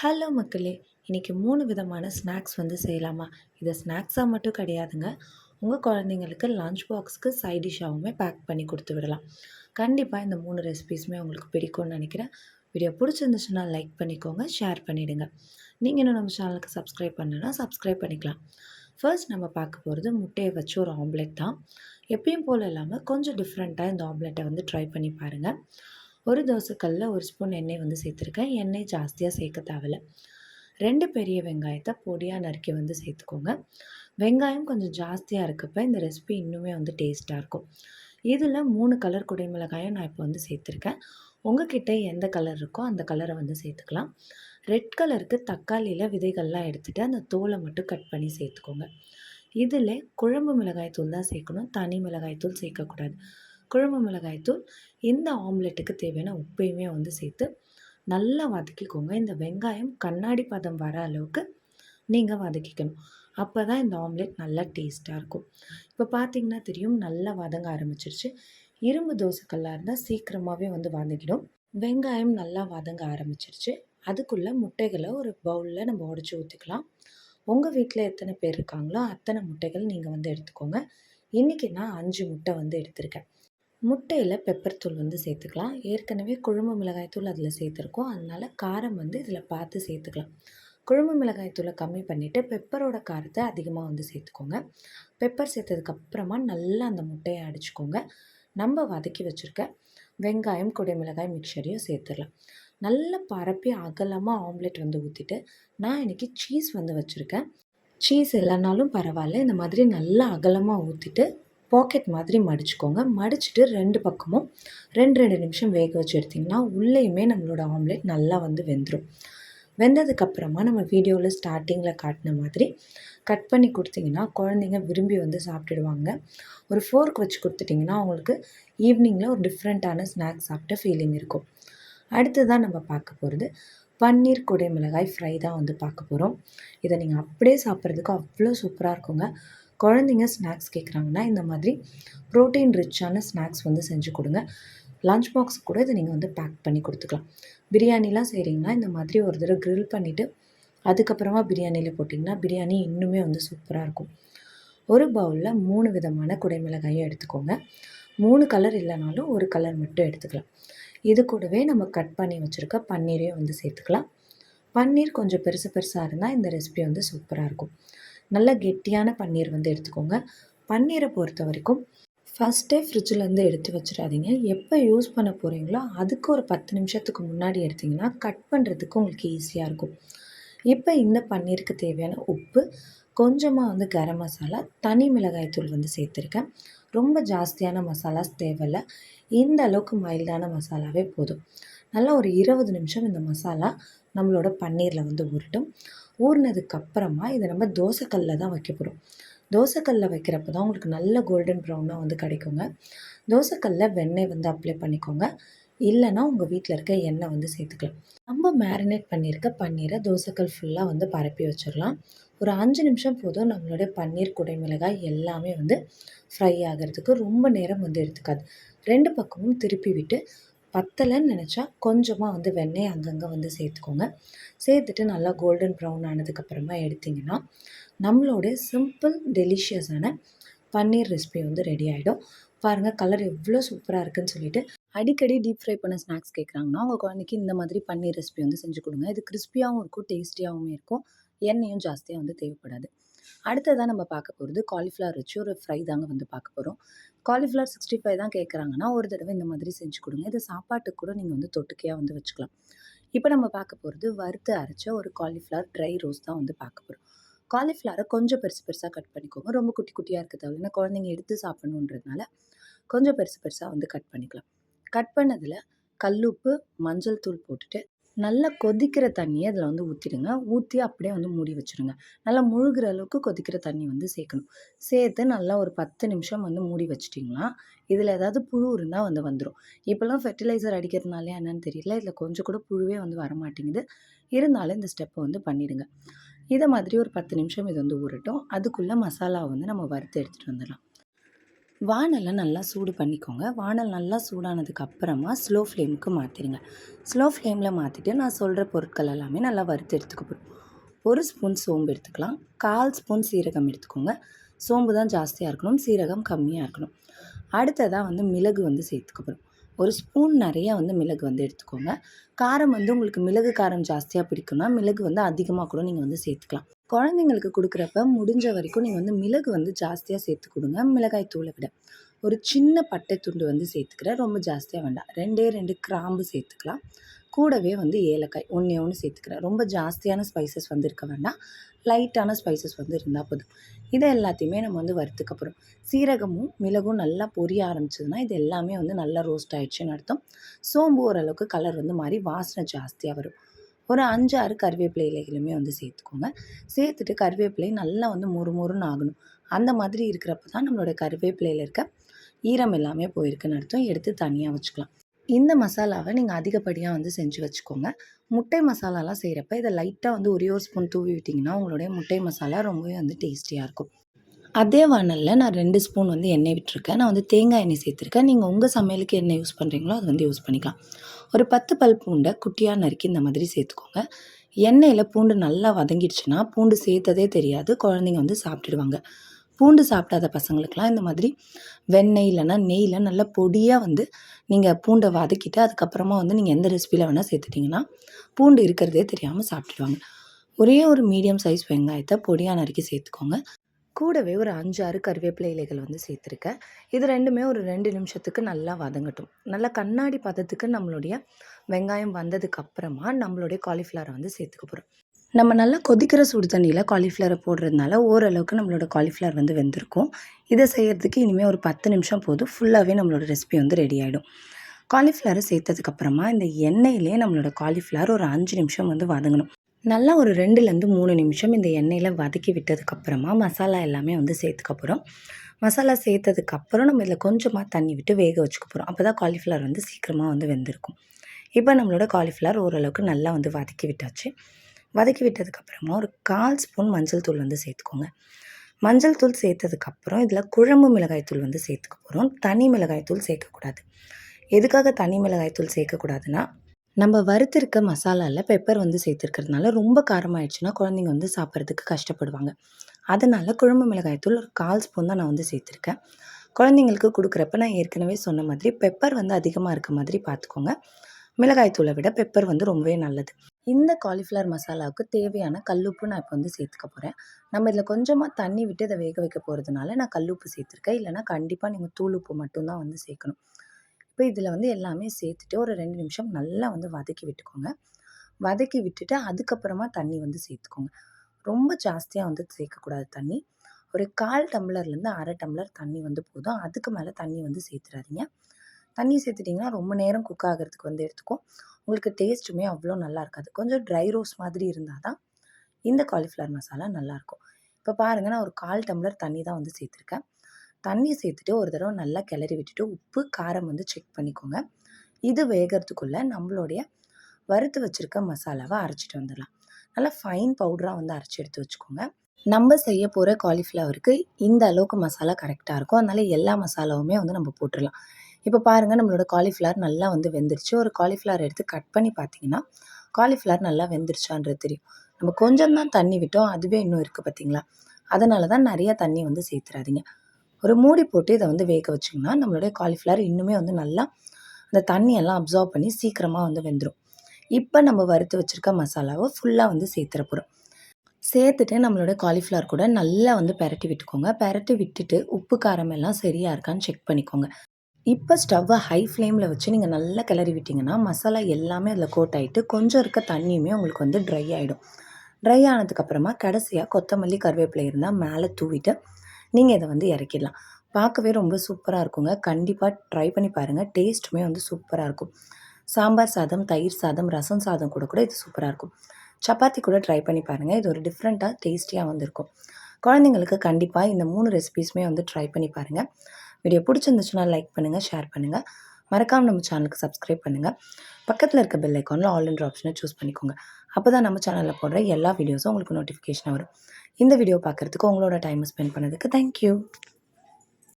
Hello மக்களே இன்றைக்கி மூணு விதமான ஸ்நாக்ஸ் வந்து செய்யலாமா? இது ஸ்நாக்ஸாக மட்டும் கிடையாதுங்க. உங்கள் குழந்தைங்களுக்கு லஞ்ச் பாக்ஸ்க்கு சைட் டிஷ்ஷாகவுமே பேக் பண்ணி கொடுத்து விடலாம். கண்டிப்பாக இந்த மூணு ரெசிபீஸுமே உங்களுக்கு பிடிக்கும்னு நினைக்கிறேன். வீடியோ பிடிச்சிருந்துச்சுன்னா லைக் பண்ணிக்கோங்க ஷேர் பண்ணிவிடுங்க நீங்கள் இன்னும் நம்ம சேனலுக்கு சப்ஸ்கிரைப் பண்ணுன்னா சப்ஸ்கிரைப் பண்ணிக்கலாம். ஃபர்ஸ்ட் நம்ம பார்க்க போகிறது முட்டையை வச்சு ஒரு ஆம்லெட் தான். எப்பயும் போல் இல்லாமல் கொஞ்சம் டிஃப்ரெண்ட்டாக இந்த ஆம்லெட்டை வந்து ட்ரை பண்ணி பாருங்கள் ஒரு தோசைக்கல்லில் ஒரு ஸ்பூன் எண்ணெய் வந்து சேர்த்துருக்கேன். எண்ணெய் ஜாஸ்தியாக சேர்க்க தேவையில்ல. ரெண்டு பெரிய வெங்காயத்தை பொடியாக நறுக்கி வந்து சேர்த்துக்கோங்க. வெங்காயம் கொஞ்சம் ஜாஸ்தியாக இருக்கப்போ இந்த ரெசிபி இன்னுமே வந்து டேஸ்ட்டாக இருக்கும். இதில் மூணு கலர் குடைமிளகாயும் நான் இப்போ வந்து சேர்த்துருக்கேன். உங்ககிட்ட எந்த கலர் இருக்கோ அந்த கலரை வந்து சேர்த்துக்கலாம். ரெட் கலருக்கு தக்காளியில் விதைகள்லாம் எடுத்துகிட்டு அந்த தோலை மட்டும் கட் பண்ணி சேர்த்துக்கோங்க. இதில் குழம்பு மிளகாய் தூள் தான் சேர்க்கணும். தனி மிளகாய் தூள் சேர்க்கக்கூடாது. குழம்பு மிளகாய்த்தூள் இந்த ஆம்லெட்டுக்கு தேவையான உப்பையுமே வந்து சேர்த்து நல்லா வதக்கிக்கோங்க. இந்த வெங்காயம் கண்ணாடி பதம் வர அளவுக்கு நீங்கள் வதக்கிக்கணும். அப்போ தான் இந்த ஆம்லெட் நல்லா டேஸ்ட்டாக இருக்கும். இப்போ பார்த்தீங்கன்னா தெரியும் நல்லா வதங்க ஆரம்பிச்சிருச்சு. இரும்பு தோசைக்கல்லாக இருந்தால் சீக்கிரமாகவே வந்து வதங்கிடும் வெங்காயம் நல்லா வதங்க ஆரம்பிச்சிருச்சு. அதுக்குள்ளே முட்டைகளை ஒரு பவுலில் நம்ம உடச்சி ஊற்றிக்கலாம் உங்கள் வீட்டில் எத்தனை பேர் இருக்காங்களோ அத்தனை முட்டைகள் நீங்கள் வந்து எடுத்துக்கோங்க. இன்றைக்கி நான் அஞ்சு முட்டை வந்து எடுத்திருக்கேன். முட்டையில் பெப்பர் தூள் வந்து சேர்த்துக்கலாம். ஏற்கனவே குழம்பு மிளகாய் தூள் அதில் சேர்த்துருக்கோம். அதனால் காரம் வந்து இதில் பார்த்து சேர்த்துக்கலாம். குழம்பு மிளகாய் தூளை கம்மி பண்ணிவிட்டு பெப்பரோட காரத்தை அதிகமாக வந்து சேர்த்துக்கோங்க. பெப்பர் சேர்த்ததுக்கப்புறமா நல்லா அந்த முட்டையை அடிச்சுக்கோங்க. நம்ம வதக்கி வச்சுருக்க வெங்காயம் குடைமிளகாய் மிக்சரையும் சேர்த்துடலாம். நல்லா பரப்பி அகலமாக ஆம்லெட் வந்து ஊற்றிட்டு நான் இன்றைக்கி சீஸ் வந்து வச்சுருக்கேன். சீஸ் இல்லைனாலும் பரவாயில்ல. இந்த மாதிரி நல்லா அகலமாக ஊற்றிட்டு பாக்கெட் மாதிரி மடிச்சுக்கோங்க. மடிச்சுட்டு ரெண்டு பக்கமும் ரெண்டு ரெண்டு நிமிஷம் வேக வச்சு எடுத்திங்கன்னா உள்ளேயுமே நம்மளோட ஆம்லெட் நல்லா வந்து வெந்துடும் வெந்ததுக்கப்புறமா நம்ம வீடியோவில் ஸ்டார்டிங்கில் காட்டின மாதிரி கட் பண்ணி கொடுத்திங்கன்னா குழந்தைங்க விரும்பி வந்து சாப்பிட்டுடுவாங்க. ஒரு ஃபோர்க் வச்சு கொடுத்துட்டிங்கன்னா அவங்களுக்கு ஈவினிங்கில் ஒரு டிஃப்ரெண்ட்டான ஸ்நாக்ஸ் சாப்பிட்ட ஃபீலிங் இருக்கும். அடுத்ததான் நம்ம பார்க்க போகிறது பன்னீர் குடை மிளகாய் ஃப்ரை தான் வந்து பார்க்க போகிறோம் இதை நீங்கள் அப்படியே சாப்பிட்றதுக்கு அவ்வளோ சூப்பராக இருக்குங்க. குழந்தைங்க ஸ்நாக்ஸ் கேட்குறாங்கன்னா இந்த மாதிரி ப்ரோட்டீன் ரிச்சான ஸ்நாக்ஸ் வந்து செஞ்சு கொடுங்க. லஞ்ச் பாக்ஸ் கூட இதை நீங்கள் வந்து பேக் பண்ணி கொடுத்துக்கலாம். பிரியாணிலாம் செய்கிறீங்கன்னா இந்த மாதிரி ஒரு தடவை க்ரில் பண்ணிவிட்டு அதுக்கப்புறமா பிரியாணியில் போட்டிங்கன்னா பிரியாணி இன்னுமே வந்து சூப்பராக இருக்கும். ஒரு பவுலில் மூணு விதமான குடைமிளகாயும் எடுத்துக்கோங்க. மூணு கலர் இல்லைனாலும் ஒரு கலர் மட்டும் எடுத்துக்கலாம். இது கூடவே நம்ம கட் பண்ணி வச்சுருக்க பன்னீரையும் வந்து சேர்த்துக்கலாம். பன்னீர் கொஞ்சம் பெருசு பெருசாக இருந்தால் இந்த ரெசிபி வந்து சூப்பராக இருக்கும். நல்ல கெட்டியான பன்னீர் வந்து எடுத்துக்கோங்க. பன்னீரை பொறுத்த வரைக்கும் ஃபஸ்ட்டே ஃப்ரிட்ஜிலேருந்து எடுத்து வச்சிடாதீங்க. எப்போ யூஸ் பண்ண போகிறீங்களோ அதுக்கு ஒரு பத்து நிமிஷத்துக்கு முன்னாடி எடுத்திங்கன்னா கட் பண்ணுறதுக்கு உங்களுக்கு ஈஸியாக இருக்கும். இப்போ இந்த பன்னீருக்கு தேவையான உப்பு கொஞ்சமாக வந்து கரம் மசாலா தனி மிளகாய் தூள் வந்து சேர்த்துருக்கேன். ரொம்ப ஜாஸ்தியான மசாலாஸ் தேவையில்லை. இந்த அளவுக்கு மைல்டான மசாலாவே போதும். நல்லா ஒரு இருபது நிமிஷம் இந்த மசாலா நம்மளோட பன்னீரில் வந்து உருட்டும். ஊறினதுக்கப்புறமா இதை நம்ம தோசைக்கல்லில் தான் வைக்க போகிறோம் தோசைக்கல்லில் வைக்கிறப்ப தான் உங்களுக்கு நல்ல கோல்டன் ப்ரௌனாக வந்து கிடைக்குங்க. தோசைக்கல்லில் வெண்ணெய் வந்து அப்ளை பண்ணிக்கோங்க. இல்லைனா உங்கள் வீட்டில் இருக்க எண்ணெய் வந்து சேர்த்துக்கலாம். நம்ம மேரினேட் பண்ணியிருக்க பன்னீரை தோசைக்கல் ஃபுல்லாக வந்து பரப்பி வச்சிடலாம். ஒரு அஞ்சு நிமிஷம் போதும் நம்மளுடைய பன்னீர் குடைமிளகாய் எல்லாமே வந்து ஃப்ரை ஆகிறதுக்கு ரொம்ப நேரம் வந்து எடுத்துக்காது. ரெண்டு பக்கமும் திருப்பி விட்டு பத்தலைன்னு நினச்சா கொஞ்சமாக வந்து வெண்ணெய் அங்கங்கே வந்து சேர்த்துக்கோங்க. சேர்த்துட்டு நல்லா கோல்டன் ப்ரௌன் ஆனதுக்கப்புறமா எடுத்திங்கன்னா நம்மளோட சிம்பிள் டெலிஷியஸான பன்னீர் ரெசிபி வந்து ரெடி ஆகிடும் பாருங்கள் கலர் எவ்வளோ சூப்பராக இருக்குதுன்னு சொல்லிட்டு அடிக்கடி டீப் ஃப்ரை பண்ண ஸ்நாக்ஸ் கேட்குறாங்கன்னா உங்கள் குழந்தைக்கு இந்த மாதிரி பன்னீர் ரெசிபி வந்து செஞ்சு கொடுங்க. இது கிறிஸ்பியாகவும் இருக்கும் டேஸ்டியாகவும் இருக்கும். எண்ணெயும் ஜாஸ்தியாக வந்து தேவைப்படாது. அடுத்ததாக நம்ம பார்க்க போகிறது காலிஃப்ளவர் வச்சு ஒரு ஃப்ரை தாங்க வந்து பார்க்க போகிறோம் காலிஃப்ளவர் சிக்ஸ்டி ஃபைவ் தான் கேட்குறாங்கன்னா ஒரு தடவை இந்த மாதிரி செஞ்சு கொடுங்க. இது சாப்பாட்டுக்கு கூட நீங்கள் வந்து தொட்டுக்கையாக வந்து வச்சுக்கலாம். இப்போ நம்ம பார்க்க போகிறது வறுத்து அரைச்ச ஒரு காலிஃப்ளவர் ட்ரை ரோஸ் தான் வந்து பார்க்க போகிறோம் காலிஃப்ளவரை கொஞ்சம் பெருசு பெருசாக கட் பண்ணிக்கோங்க. ரொம்ப குட்டி குட்டியாக இருக்க தேவை ஏன்னா குழந்தைங்க எடுத்து சாப்பிடணுன்றதுனால கொஞ்சம் பெருசு பெருசாக வந்து கட் பண்ணிக்கலாம். கட் பண்ணதில் கல்லுப்பு மஞ்சள் தூள் போட்டுட்டு நல்லா கொதிக்கிற தண்ணியை அதில் வந்து ஊற்றிடுங்க ஊற்றி அப்படியே வந்து மூடி வச்சுருங்க. நல்லா முழுகிற அளவுக்கு கொதிக்கிற தண்ணி வந்து சேர்க்கணும். சேர்த்து நல்லா ஒரு பத்து நிமிஷம் வந்து மூடி வச்சிட்டிங்கன்னா இதில் ஏதாவது புழு இருந்தால் வந்து வந்துடும் இப்போல்லாம் ஃபெர்டிலைசர் அடிக்கிறதுனாலே என்னன்னு தெரியல. இதில் கொஞ்சம் கூட புழுவே வந்து வரமாட்டேங்குது. இருந்தாலும் இந்த ஸ்டெப்பை வந்து பண்ணிவிடுங்க இதை மாதிரி ஒரு பத்து நிமிஷம் இது வந்து ஊறட்டும். அதுக்குள்ளே மசாலாவை வந்து நம்ம வறுத்து எடுத்துகிட்டு வந்துடலாம். வானலை நல்லா சூடு பண்ணிக்கோங்க. வானல் நல்லா சூடானதுக்கு அப்புறமா ஸ்லோ ஃப்ளேமுக்கு மாற்றிடுங்க ஸ்லோ ஃப்ளேமில் மாற்றிட்டு நான் சொல்கிற பொருட்கள் எல்லாமே நல்லா வறுத்து எடுத்துக்க போகிறோம் ஒரு ஸ்பூன் சோம்பு எடுத்துக்கலாம். கால் ஸ்பூன் சீரகம் எடுத்துக்கோங்க. சோம்பு தான் ஜாஸ்தியாக இருக்கணும். சீரகம் கம்மியாக இருக்கணும். அடுத்ததாக வந்து மிளகு வந்து சேர்த்துக்க போகிறோம் ஒரு ஸ்பூன் நிறையா வந்து மிளகு வந்து எடுத்துக்கோங்க. காரம் வந்து உங்களுக்கு மிளகு காரம் ஜாஸ்தியாக பிடிக்கும்னா மிளகு வந்து அதிகமாக கூட நீங்கள் வந்து சேர்த்துக்கலாம். குழந்தைங்களுக்கு கொடுக்குறப்ப முடிஞ்ச வரைக்கும் நீங்கள் வந்து மிளகு வந்து ஜாஸ்தியாக சேர்த்து கொடுங்க. மிளகாய் தூளை விட. ஒரு சின்ன பட்டை துண்டு வந்து சேர்த்துக்கிறேன். ரொம்ப ஜாஸ்தியாக வேண்டாம். ரெண்டே ரெண்டு கிராம்பு சேர்த்துக்கலாம். கூடவே வந்து ஏலக்காய் ஒன்றே ஒன்று சேர்த்துக்கிறேன். ரொம்ப ஜாஸ்தியான ஸ்பைசஸ் வந்து இருக்க வேண்டாம். லைட்டான ஸ்பைசஸ் வந்து இருந்தால் போதும். இதை எல்லாத்தையுமே நம்ம வந்து வறுத்துக்க போகிறோம் சீரகமும் மிளகும் நல்லா பொரிய ஆரம்பிச்சதுன்னா இது எல்லாமே வந்து நல்லா ரோஸ்ட் ஆயிடுச்சுன்னு அர்த்தம். சோம்பு ஓரளவுக்கு கலர் வந்து மாறி வாசனை ஜாஸ்தியாக வரும். ஒரு அஞ்சு ஆறு கருவேப்பிலை இலைகளுமே வந்து சேர்த்துக்கோங்க. சேர்த்துட்டு கருவேப்பிலை நல்லா வந்து மொறு மொறுன்னு ஆகணும். அந்த மாதிரி இருக்கிறப்ப தான் நம்மளோட கருவேப்பிலையில் இருக்க ஈரம் எல்லாமே போயிருக்குன்னு அர்த்தம். எடுத்து தனியாக வச்சுக்கலாம். இந்த மசாலாவை நீங்கள் அதிகப்படியாக வந்து செஞ்சு வச்சுக்கோங்க. முட்டை மசாலாலாம் செய்கிறப்ப இதை லைட்டாக வந்து ஒரே ஒரு ஸ்பூன் தூவி விட்டிங்கன்னா உங்களுடைய முட்டை மசாலா ரொம்பவே வந்து டேஸ்டியாக இருக்கும். அதே வானலில் நான் ரெண்டு ஸ்பூன் வந்து எண்ணெய் விட்டுருக்கேன். நான் வந்து தேங்காய் எண்ணெய் சேர்த்துருக்கேன். நீங்கள் உங்கள் சமையலுக்கு என்ன யூஸ் பண்ணுறீங்களோ அது வந்து யூஸ் பண்ணிக்கலாம். ஒரு பத்து பல் பூண்டை குட்டியாக நறுக்கி இந்த மாதிரி சேர்த்துக்கோங்க. எண்ணெயில் பூண்டு நல்லா வதங்கிடுச்சுன்னா பூண்டு சேர்த்ததே தெரியாது. குழந்தைங்க வந்து சாப்பிட்டுடுவாங்க. பூண்டு சாப்பிடாத பசங்களுக்கெலாம் இந்த மாதிரி வெண்ணெய் இல்லைன்னா நெய்யில் நல்லா பொடியாக வந்து நீங்கள் பூண்டை வதக்கிட்டு அதுக்கப்புறமா வந்து நீங்கள் எந்த ரெசிபியில் வேணால் சேர்த்துட்டிங்கன்னா பூண்டு இருக்கிறதே தெரியாமல் சாப்பிட்டுடுவாங்க. ஒரே ஒரு மீடியம் சைஸ் வெங்காயத்தை பொடியாக நறுக்கி சேர்த்துக்கோங்க. கூடவே ஒரு அஞ்சு ஆறு கருவேப்பிலை இலைகள் வந்து சேர்த்துருக்கேன். இது ரெண்டுமே ஒரு ரெண்டு நிமிஷத்துக்கு நல்லா வதங்கட்டும். நல்லா கண்ணாடி பதத்துக்கு நம்மளுடைய வெங்காயம் வந்ததுக்கு அப்புறமா நம்மளுடைய காலிஃப்ளவரை வந்து சேர்த்துக்க போகிறோம் நம்ம நல்லா கொதிக்கிற சுடு தண்ணியில் காலிஃப்ளவரை போடுறதுனால ஓரளவுக்கு நம்மளோட காலிஃப்ளவர் வந்து வெந்திருக்கும். இதை செய்கிறதுக்கு இனிமேல் ஒரு பத்து நிமிஷம் போதும். ஃபுல்லாகவே நம்மளோட ரெசிபி வந்து ரெடி ஆகிடும் காலிஃப்ளவரை சேர்த்ததுக்கப்புறமா இந்த எண்ணெயிலே நம்மளோட காலிஃப்ளவர் ஒரு அஞ்சு நிமிஷம் வந்து வதங்கணும். நல்லா ஒரு ரெண்டுலேருந்து மூணு நிமிஷம் இந்த எண்ணெயில் வதக்கி விட்டதுக்கப்புறமா மசாலா எல்லாமே வந்து சேர்த்துக்க போகிறோம். மசாலா சேர்த்ததுக்கப்புறம் நம்ம இதில் கொஞ்சமாக தண்ணி விட்டு வேக வச்சுக்க போகிறோம். அப்போ தான் காலிஃப்ளவர் வந்து சீக்கிரமாக வந்து வெந்திருக்கும். இப்போ நம்மளோட காலிஃப்ளவர் ஓரளவுக்கு நல்லா வந்து வதக்கி விட்டாச்சு. வதக்கி விட்டதுக்கப்புறமா ஒரு கால் ஸ்பூன் மஞ்சள் தூள் வந்து சேர்த்துக்கோங்க. மஞ்சள் தூள் சேர்த்ததுக்கப்புறம் இதில் குழம்பு மிளகாய் தூள் வந்து சேர்த்துக்க போகிறோம். தனி மிளகாய் தூள் சேர்க்கக்கூடாது. எதுக்காக தனி மிளகாய் தூள் சேர்க்கக்கூடாதுன்னா நம்ம வறுத்திருக்க மசாலாவில் பெப்பர் வந்து சேர்த்துருக்கிறதுனால ரொம்ப காரமாயிடுச்சுன்னா குழந்தைங்க வந்து சாப்பிட்றதுக்கு கஷ்டப்படுவாங்க. அதனால் குழம்பு மிளகாய் தூள் ஒரு கால் ஸ்பூன் தான் நான் வந்து சேர்த்துருக்கேன். குழந்தைங்களுக்கு கொடுக்குறப்ப நான் ஏற்கனவே சொன்ன மாதிரி பெப்பர் வந்து அதிகமாக இருக்க மாதிரி பார்த்துக்கோங்க மிளகாய் தூளை விட பெப்பர் வந்து ரொம்பவே நல்லது. இந்த காலிஃப்ளவர் மசாலாவுக்கு தேவையான கல்லுப்பு நான் இப்போ வந்து சேர்த்துக்க போகிறேன் நம்ம இதில் கொஞ்சமாக தண்ணி விட்டு இதை வேக வைக்க போகிறதுனால நான் கல்லுப்பு சேர்த்துருக்கேன். இல்லைனா கண்டிப்பாக நீங்கள் தூள் உப்பு மட்டும்தான் வந்து சேர்க்கணும். இப்போ இதில் வந்து எல்லாமே சேர்த்துட்டு ஒரு ரெண்டு நிமிஷம் நல்லா வந்து வதக்கி விட்டுக்கோங்க. வதக்கி விட்டுட்டு அதுக்கப்புறமா தண்ணி வந்து சேர்த்துக்கோங்க. ரொம்ப ஜாஸ்தியாக வந்து சேர்க்கக்கூடாது தண்ணி. ஒரு கால் டம்ளர்லேருந்து அரை டம்ளர் தண்ணி வந்து போதும். அதுக்கு மேலே தண்ணி வந்து சேர்த்துறாதீங்க. தண்ணி சேர்த்துட்டிங்கன்னா ரொம்ப நேரம் குக் ஆகிறதுக்கு வந்து எடுத்துக்கும். உங்களுக்கு டேஸ்ட்டுமே அவ்வளோ நல்லா இருக்காது. கொஞ்சம் ட்ரை ரோஸ் மாதிரி இருந்தால் தான் இந்த காலிஃப்ளவர் மசாலா நல்லாயிருக்கும் இப்போ பாருங்கள் நான் ஒரு கால் டம்ளர் தண்ணி தான் வந்து சேர்த்துருக்கேன். தண்ணி சேர்த்துட்டு ஒரு தடவை நல்லா கிளறி விட்டுட்டு உப்பு காரம் வந்து செக் பண்ணிக்கோங்க. இது வேகிறதுக்குள்ளே நம்மளுடைய வறுத்து வச்சுருக்க மசாலாவை அரைச்சிட்டு வந்துடலாம். நல்லா ஃபைன் பவுடராக வந்து அரைச்சி எடுத்து வச்சுக்கோங்க. நம்ம செய்ய போகிற காலிஃப்ளவருக்கு இந்த அளவுக்கு மசாலா கரெக்டாக இருக்கும் அதனால் எல்லா மசாலாவுமே வந்து நம்ம போட்டுடலாம். இப்போ பாருங்கள் நம்மளோட காலிஃப்ளவர் நல்லா வந்து வெந்துருச்சு. ஒரு காலிஃப்ளவர் எடுத்து கட் பண்ணி பார்த்தீங்கன்னா காலிஃப்ளவர் நல்லா வெந்துருச்சான்றது தெரியும். நம்ம கொஞ்சம் தான் தண்ணி விட்டோம் அதுவே இன்னும் இருக்குது பார்த்தீங்களா அதனால தான் நிறையா தண்ணி வந்து சேர்த்துறாதீங்க. ஒரு மூடி போட்டு இதை வந்து வேக வச்சிங்கன்னா நம்மளுடைய காலிஃப்ளவர் இன்னுமே வந்து நல்லா அந்த தண்ணியெல்லாம் அப்சர்வ் பண்ணி சீக்கிரமாக வந்து வெந்துடும் இப்போ நம்ம வறுத்து வச்சுருக்க மசாலாவை ஃபுல்லாக வந்து சேர்த்துற போகிறோம் சேர்த்துட்டு நம்மளோட காலிஃப்ளவர் கூட நல்லா வந்து பெரட்டி விட்டுக்கோங்க. பெரட்டி விட்டுட்டு உப்பு காரம் எல்லாம் சரியாக இருக்கான்னு செக் பண்ணிக்கோங்க. இப்போ ஸ்டவ்வை ஹை ஃப்ளேமில் வச்சு நீங்கள் நல்லா கிளறி விட்டிங்கன்னா மசாலா எல்லாமே அதில் கோட் ஆகிட்டு கொஞ்சம் இருக்க தண்ணியுமே உங்களுக்கு வந்து ட்ரை ஆகிடும் ட்ரை ஆனதுக்கப்புறமா கடைசியாக கொத்தமல்லி கருவேப்பிலை இருந்தால் மேலே தூவிட்டு நீங்கள் இதை வந்து இறக்கிடலாம். பார்க்கவே ரொம்ப சூப்பராக இருக்குங்க. கண்டிப்பாக ட்ரை பண்ணி பாருங்கள் டேஸ்ட்டுமே வந்து சூப்பராக இருக்கும். சாம்பார் சாதம் தயிர் சாதம் ரசம் சாதம் கூட கூட இது சூப்பராக இருக்கும். சப்பாத்தி கூட ட்ரை பண்ணி பாருங்கள் இது ஒரு டிஃப்ரெண்ட்டாக டேஸ்டியாக வந்திருக்கும். குழந்தைங்களுக்கு கண்டிப்பாக இந்த மூணு ரெசிபீஸுமே வந்து ட்ரை பண்ணி பாருங்கள் வீடியோ பிடிச்சிருந்துச்சுன்னா லைக் பண்ணுங்கள் ஷேர் பண்ணுங்கள் மறக்காமல் நம்ம சேனலுக்கு சப்ஸ்கிரைப் பண்ணுங்கள் பக்கத்தில் இருக்க பெல் ஐக்கானில் ஆல் இன்ட்ரு ஆப்ஷனை சூஸ் பண்ணிக்கோங்க. அப்போ தான் நம்ம சேனலில் போடுற எல்லா வீடியோஸும் உங்களுக்கு நோட்டிஃபிகேஷன் வரும். இந்த வீடியோ பார்க்குறதுக்கு உங்களோட டைமை ஸ்பெண்ட் பண்ணதுக்கு தேங்க்யூ